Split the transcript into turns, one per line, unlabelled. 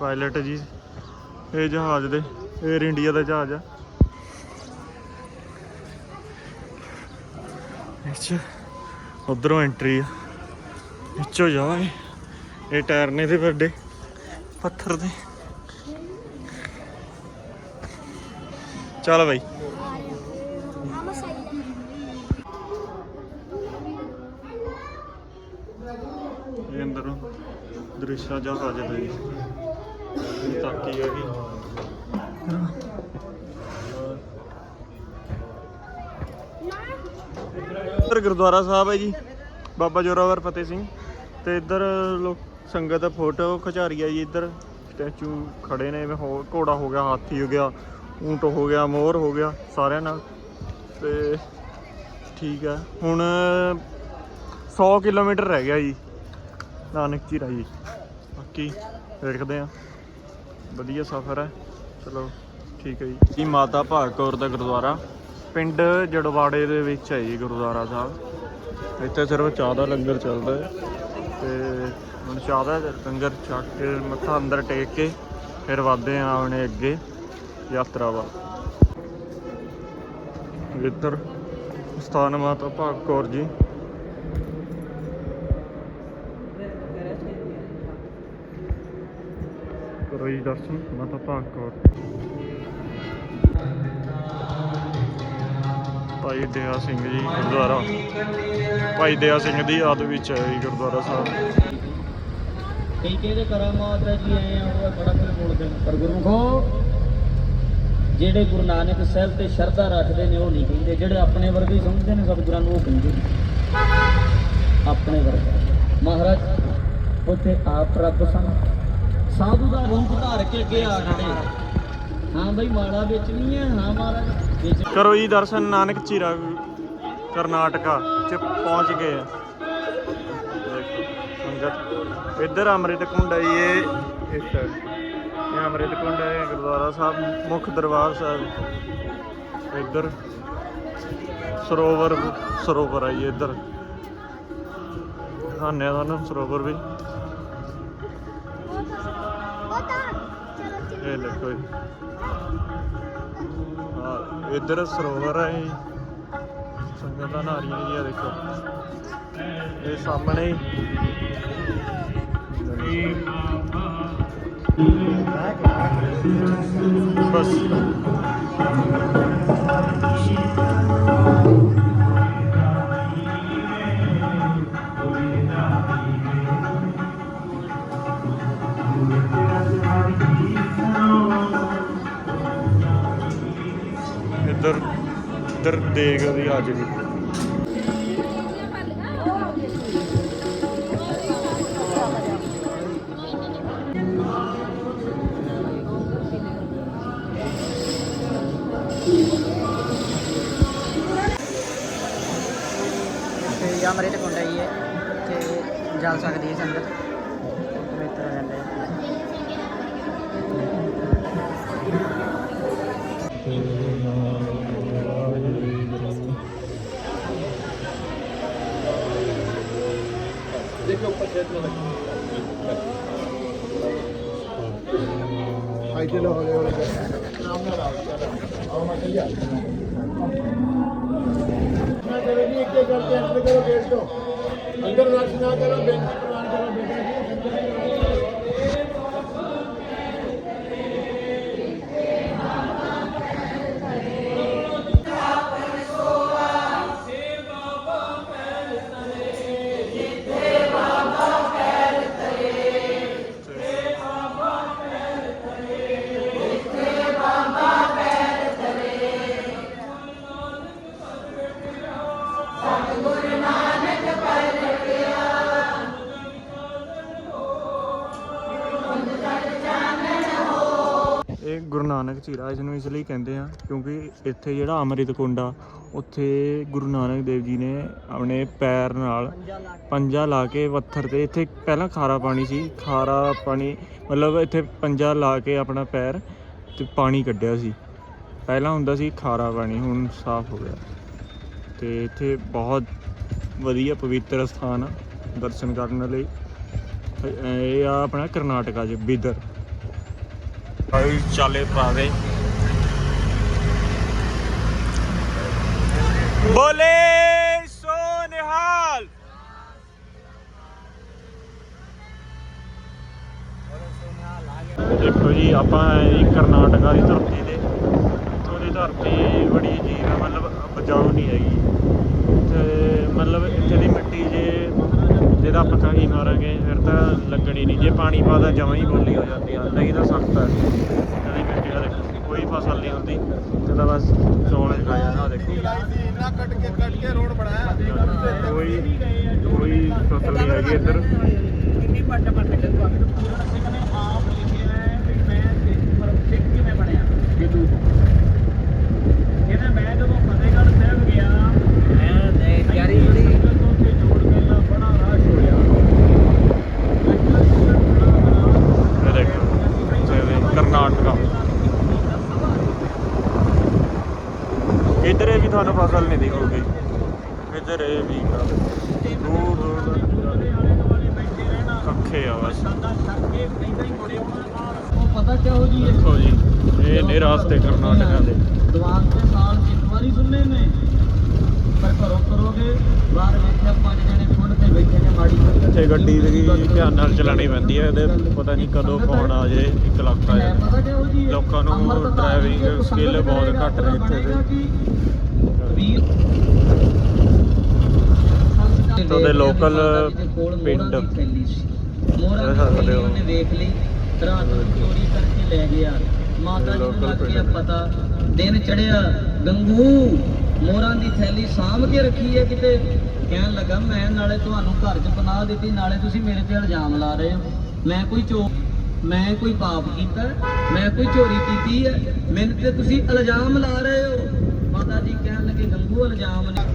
Pilot ਜੀ, ਇਹ ਜਹਾਜ਼ ਦੇ 에ਅਰ ਇੰਡੀਆ ਦਾ ਜਹਾਜ਼ ਆ। ਇੱਚ ਉਧਰੋਂ ਐਂਟਰੀ ਆ। ਵਿੱਚੋਂ ਜਾਵਾਂਗੇ ਇਹ। ਟਾਇਰ ਨੇ ਤੇ ਵੱਡੇ ਪੱਥਰ ਦੇ। ਚੱਲ ਬਾਈ। ਇਹ ਅੰਦਰੋਂ। ਦ੍ਰਿਸ਼ਾ ਜਹਾਜ਼ ਦਾ ਜੀ ਤਾਕੀ ਹੈਗੀ ਇੱਧਰ ਗੁਰਦੁਆਰਾ ਸਾਹਿਬ ਹੈ ਜੀ, ਬਾਬਾ ਜੋਰਾਵਰ ਫਤਿਹ ਸਿੰਘ। ਤੇ ਇੱਧਰ ਲੋਕ ਸੰਗਤ ਦਾ ਫੋਟੋ ਖਿਚਾ ਰਹੀ ਹੈ ਜੀ, ਇੱਧਰ ਸਟੈਚੂ ਖੜੇ ਨੇ ਜਿਵੇਂ ਹੋ, ਘੋੜਾ ਹੋ ਗਿਆ, ਹਾਥੀ ਹੋ ਗਿਆ, ਊਂਟ ਹੋ ਗਿਆ, ਮੋਰ ਹੋ ਗਿਆ, ਸਾਰਿਆਂ ਨਾਲ। ਤੇ ਠੀਕ ਹੈ ਹੁਣ 100 ਕਿਲੋਮੀਟਰ ਰਹਿ ਗਿਆ ਜੀ, ਨਾਨਕ ਚੀਰਾ ਜੀ। ਬਾਕੀ ਦੇਖਦੇ ਆ ਵਧੀਆ ਸਫ਼ਰ ਹੈ। ਚਲੋ, ਠੀਕ ਹੈ ਜੀ। ਜੀ, ਮਾਤਾ ਭਾਗ ਕੌਰ ਦਾ ਗੁਰਦੁਆਰਾ। ਪਿੰਡ ਜੜਵਾੜੇ ਦੇ ਵਿੱਚ ਹੈ ਜੀ ਗੁਰਦੁਆਰਾ ਸਾਹਿਬ। ਇੱਥੇ ਸਿਰਫ ਚਾਹ ਦਾ ਲੰਗਰ ਚੱਲਦਾ ਹੈ। ਤੇ ਹੁਣ ਚਾਹ ਦਾ ਲੰਗਰ ਛਕ ਕੇ ਮੱਥਾ ਅੰਦਰ ਟੇਕ ਕੇ ਫਿਰ ਵਧਦੇ ਆ ਆਪਣੇ ਅੱਗੇ ਯਾਤਰਾ ਵੱਲ। ਇੱਧਰ ਸਥਾਨ ਮਾਤਾ ਭਾਗ ਕੌਰ ਜੀ। ਕਰੋ ਜੀ ਦਰਸ਼ਨ ਭਾਈ ਦਇਆ ਸਿੰਘ ਜੀ, ਗੁਰਦੁਆਰਾ। ਭਾਈ ਦਇਆ ਸਿੰਘ ਦੀ ਯਾਦ ਵਿੱਚ ਹੈ ਜੀ ਗੁਰਦੁਆਰਾ ਸਾਹਿਬ।
ਕਈ ਕਿਹਦੇ ਕਰਾਮਾਤ ਹੈ ਜੀ ਆਏ ਆ, ਉਹ ਬੜਾ ਕੁਝ ਬੋਲਦੇ ਨੇ ਪਰ ਗੁਰਮੁਖੋ, ਜਿਹੜੇ ਗੁਰੂ ਨਾਨਕ ਸਾਹਿਬ ਤੇ ਸ਼ਰਧਾ ਰੱਖਦੇ ਨੇ, ਉਹ ਨਹੀਂ ਕਹਿੰਦੇ। ਜਿਹੜੇ ਆਪਣੇ ਵਰਗੇ ਸਮਝਦੇ ਨੇ, ਸਤਿਗੁਰਾਂ ਨੂੰ ਉਹ ਕਹਿੰਦੇ ਆਪਣੇ ਵਰਗੇ। ਮਹਾਰਾਜ, ਉੱਥੇ ਆਪ ਰੱਬ ਸਨ। ਸਾਧੂ ਦਾ ਰੂਪ ਧਾਰ ਕੇ ਅੱਗੇ ਆ ਖੜੇ। ਹਾਂ ਬਈ ਮਾੜਾ ਵਿੱਚ ਹੈ ਹਾਂ ਮਹਾਰਾਜ ਵਿੱਚ
ਕਰੋ ਜੀ ਦਰਸ਼ਨ, ਨਾਨਕ ਚੀਰਾ, ਕਰਨਾਟਕਾ ਚ ਪਹੁੰਚ ਗਏ ਆ। ਸੰਗਤ। ਇੱਧਰ ਅੰਮ੍ਰਿਤ ਕੁੰਡ ਹੈ ਇਹ ਇਸ ਇਹ ਅੰਮ੍ਰਿਤ ਕੁੰਡ ਹੈ ਗੁਰਦੁਆਰਾ ਸਾਹਿਬ, ਮੁੱਖ ਦਰਬਾਰ ਸਾਹਿਬ। ਇੱਧਰ ਸਰੋਵਰ ਸਰੋਵਰ ਹੈ ਇੱਧਰ। ਦਿਖਾਉਂਦੇ ਆ ਤੁਹਾਨੂੰ ਸਰੋਵਰ ਵੀ। ਇਹ ਦੇਖੋ ਜੀ। ਹਾਂ ਇੱਧਰ ਸਰੋਵਰ ਹੈ ਜੀ। ਸੰਗਤਾਂ ਨਹਾ ਰਹੀਆਂ ਜੀ ਆ ਦੇਖੋ। ਇਹ ਸਾਹਮਣੇ ਬਸ। ਇੱਧਰ ਇੱਧਰ ਦੇਖ ਵੀ। ਆ ਜੀ
ਤੇ ਅੰਮ੍ਰਿਤ ਕੁੰਡ ਹੈ ਤੇ ਜਾ ਸਕਦੀ ਹੈ ਸੰਗਤ।
ਅੰਦਰ ਰਸ਼ ਨਾ ਕਰੋ ਬੇਨਤੀ
ਇਹ ਗੁਰੂ ਨਾਨਕ ਝੀਰਾ ਇਸ ਨੂੰ ਇਸ ਲਈ ਕਹਿੰਦੇ ਆ, ਕਿਉਂਕਿ ਇੱਥੇ ਜਿਹੜਾ ਅੰਮ੍ਰਿਤ ਕੁੰਡ ਆ, ਉੱਥੇ ਗੁਰੂ ਨਾਨਕ ਦੇਵ ਜੀ ਨੇ ਆਪਣੇ ਪੈਰ ਨਾਲ ਪੰਜਾ ਲਾ ਕੇ ਪੱਥਰ ਤੇ ਇੱਥੇ ਪਹਿਲਾਂ ਖਾਰਾ ਪਾਣੀ ਸੀ, ਖਾਰਾ ਪਾਣੀ ਮਤਲਬ ਇੱਥੇ ਪੰਜਾ ਲਾ ਕੇ ਆਪਣਾ ਪੈਰ ਤੇ ਪਾਣੀ ਕੱਢਿਆ ਸੀ। ਪਹਿਲਾਂ ਹੁੰਦਾ ਸੀ ਖਾਰਾ ਪਾਣੀ, ਹੁਣ ਸਾਫ਼ ਹੋ ਗਿਆ। ਤੇ ਇੱਥੇ ਬਹੁਤ ਵਧੀਆ ਪਵਿੱਤਰ ਸਥਾਨ ਆ ਦਰਸ਼ਨ ਕਰਨ ਲਈ। ਇਹ ਆ ਆਪਣਾ ਕਰਨਾਟਕਾ ਚ ਬਿਦਰ। ਭਾਈ ਚਾਲੇ ਪਾਵੇ। ਬੋਲੇ ਸੋ ਨਿਹਾਲ ਦੇਖੋ ਜੀ, ਆਪਾਂ ਇਹ ਕਰਨਾਟਕਾ ਦੀ ਧਰਤੀ ਦੇ ਇੱਥੋਂ ਦੀ ਧਰਤੀ ਬੜੀ ਅਜੀਬ ਹੈ ਮਤਲਬ, ਉਪਜਾਊ ਨਹੀਂ ਹੈਗੀ। ਤੇ ਮਤਲਬ ਇੱਥੇ ਦੀ ਮਿੱਟੀ ਜੇ ਜਿਹਦਾ ਆਪਾਂ ਕਹੀ ਮਾਰਾਂਗੇ ਫਿਰ ਤਾਂ ਲੱਗਣੀ ਨਹੀਂ। ਜੇ ਪਾਣੀ ਪਾਦਾ ਜਮਾਂ ਹੀ ਬੋਲੀ ਹੋ ਜਾਂਦੀ ਆ। ਨਹੀਂ ਤਾਂ ਸਖਤ ਹੈ ਇਹਦੀ ਮਿੱਟੀ ਦਾ ਦੇਖੋ ਕੋਈ ਫਸਲ ਨਹੀਂ ਹੁੰਦੀ। ਤੇ ਤਾਂ ਬਸ ਚੌਲ ਖਾਇਆ ਨਾ ਦੇਖੋ
ਇੰਨਾ ਕੱਟ ਕੇ ਕੱਟ ਕੇ ਰੋਡ ਬਣਾਇਆ
ਕੋਈ ਕੋਈ ਫਸਲ ਨਹੀਂ ਹੈਗੀ ਇੱਧਰ।
ਕਿੰਨੀ ਪੱਟ ਪੱਟ ਕੇ
ਆਪ ਲਿਖਿਆ ਹੈ ਵੀ ਮੈਂ ਸਿੱਖ ਪਰ ਸਿੱਖ ਕਿਵੇਂ ਬਣਿਆ ਹਿੰਦੂ ਕਹਿੰਦਾ ਮੈਂ ਜਦੋਂ ਫਤਿਹਗੜ੍ਹ ਸਾਹਿਬ ਗਿਆ
ਮੈਂ ਤੇ ਯਾਰੀ ਬੜੀ
ਸੰਗਤ ਤੋਂ ਉੱਥੇ ਜੋੜ ਮੇਲਾ ਬੜਾ ਰਸ਼ ਹੋਇਆ
ਇਹ ਦੇਖੋ ਤੇ ਕਰਨਾਟਕਾ ਤੁਹਾਨੂੰ ਫਸਲ ਨਹੀਂ ਦਿਖੂਗੀ ਇੱਧਰ ਇਹ ਵੀ ਦੂਰ ਦੂਰ ਕੱਖੇ ਆ ਬਸ।
ਪਤਾ ਕਿਹੋ ਜੀ
ਦੇਖੋ ਜੀ ਇਹ ਨੇ ਰਾਸਤੇ ਕਰਨਾਟਕਾ ਦੇ।
ਦੀਵਾਨ ਤੇ ਸਾਲ ਇੱਕ ਵਾਰੀ ਸੁਣਨੇ ਨੇ। ਪਰ ਘਰੋਂ ਕਰੋਗੇ ਬਾਹਰ ਵੇਖਿਆ ਪੰਜ ਜਣੇ ਫੁੱਟ ਤੇ ਬੈਠੇ ਨੇ ਮਾੜੀ।
ਇੱਥੇ ਗੱਡੀ ਵੀ ਧਿਆਨ ਨਾਲ ਚਲਾਉਣੀ ਪੈਂਦੀ ਹੈ ਇਹਦੇ ਪਤਾ ਨਹੀਂ ਕਦੋਂ ਫੋਨ ਆ ਜੇ ਇੱਕ ਲੱਖ ਆ ਜਾਏ? ਲੋਕਾਂ ਨੂੰ skill
ਸੰਗਤ
ਬਹੁਤ ਘੱਟ ਨੇ ਇੱਥੇ ਦੇ। ਇੱਥੋਂ ਦੇ local ਪਿੰਡ।
ਮੋਰਾਂ
ਸਕਦੇ ਹੋ।
ਵੇਖ ਲਈ ਰਾਤ ਨੂੰ ਚੋਰੀ ਕਰਕੇ ਲੈ ਗਿਆ ਮਾਤਾ ਜੀ ਨੂੰ ਲੱਗ ਗਿਆ। ਪਤਾ ਦਿਨ ਚੜਿਆ ਗੰਗੂ ਮੋਰਾਂ ਦੀ ਥੈਲੀ ਸਾਂਭ ਕੇ ਰੱਖੀ ਹੈ ਕਿਤੇ ਕਹਿਣ ਲੱਗਾ ਮੈਂ ਨਾਲੇ ਤੁਹਾਨੂੰ ਘਰ 'ਚ ਪਨਾਹ ਦਿੱਤੀ ਨਾਲੇ ਤੁਸੀਂ ਮੇਰੇ ਤੇ ਇਲਜ਼ਾਮ ਲਾ ਰਹੇ ਹੋ ਮੈਂ ਕੋਈ ਚੋ ਮੈਂ ਕੋਈ ਪਾਪ ਕੀਤਾ? ਮੈਂ ਕੋਈ ਚੋਰੀ ਕੀਤੀ ਹੈ ਮੈਨੂੰ ਤੇ ਤੁਸੀਂ ਇਲਜ਼ਾਮ ਲਾ ਰਹੇ ਹੋ ਮਾਤਾ ਜੀ